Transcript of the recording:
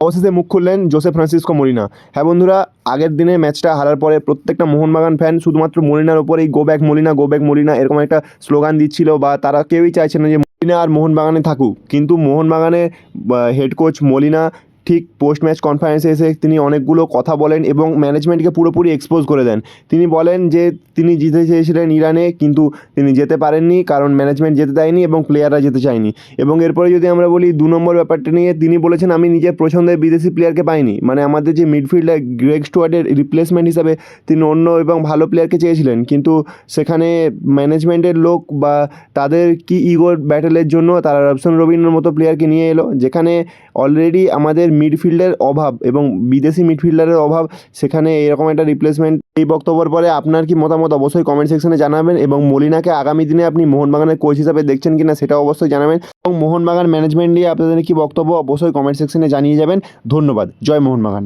অবশেষে মুখ খুললেন জোসে ফ্রান্সিসকো মরিনা। হ্যাঁ বন্ধুরা, আগের দিনে ম্যাচটা হারার পরে প্রত্যেকটা মোহনবাগান ফ্যান শুধুমাত্র মলিনার ওপরেই go back Molina go back Molina এরকম একটা স্লোগান দিচ্ছিল বা তারা কেউই চাইছে না যে মলিনা আর মোহনবাগানে থাকুক। কিন্তু মোহনবাগানে হেড কোচ মলিনা ঠিক পোস্ট ম্যাচ কনফারেন্সে এসে তিনি অনেকগুলো কথা বলেন এবং ম্যানেজমেন্টকে পুরোপুরি এক্সপোজ করে দেন। তিনি বলেন যে, তিনি জিতে চেয়েছিলেন ইরানে, কিন্তু তিনি যেতে পারেননি কারণ ম্যানেজমেন্ট যেতে দেয়নি এবং প্লেয়াররা যেতে চায়নি। এবং এরপরে যদি আমরা বলি দু নম্বর ব্যাপারটা নিয়ে, তিনি বলেছেন, আমি নিজের পছন্দের বিদেশি প্লেয়ারকে পাইনি। মানে আমাদের যে মিডফিল্ডার গ্রেগ স্টুয়ার্ডের রিপ্লেসমেন্ট হিসাবে তিনি অন্য এবং ভালো প্লেয়ারকে চেয়েছিলেন। কিন্তু সেখানে ম্যানেজমেন্টের লোক বা তাদের কি ইগোর ব্যাটেলের জন্য তারা রবসন রবিনের মতো প্লেয়ারকে নিয়ে এলো, যেখানে অলরেডি আমাদের মিডফিল্ডের অভাব এবং বিদেশি মিডফিল্ডারের অভাব, সেখানে এরকম একটা রিপ্লেসমেন্ট এই বক্তব্যের পরে আপনার কি মতামত অবশ্যই কমেন্ট সেকশনে জানাবেন এবং মলিনাকে আগামী দিনে আপনি মোহনবাগানের কোচ হিসাবে দেখছেন কিনা সেটা অবশ্যই জানাবেন এবং মোহনবাগান ম্যানেজমেন্ট নিয়ে আপনাদের কি বক্তব্য অবশ্যই কমেন্ট সেকশনে জানিয়ে যাবেন। ধন্যবাদ। জয় মোহনবাগান।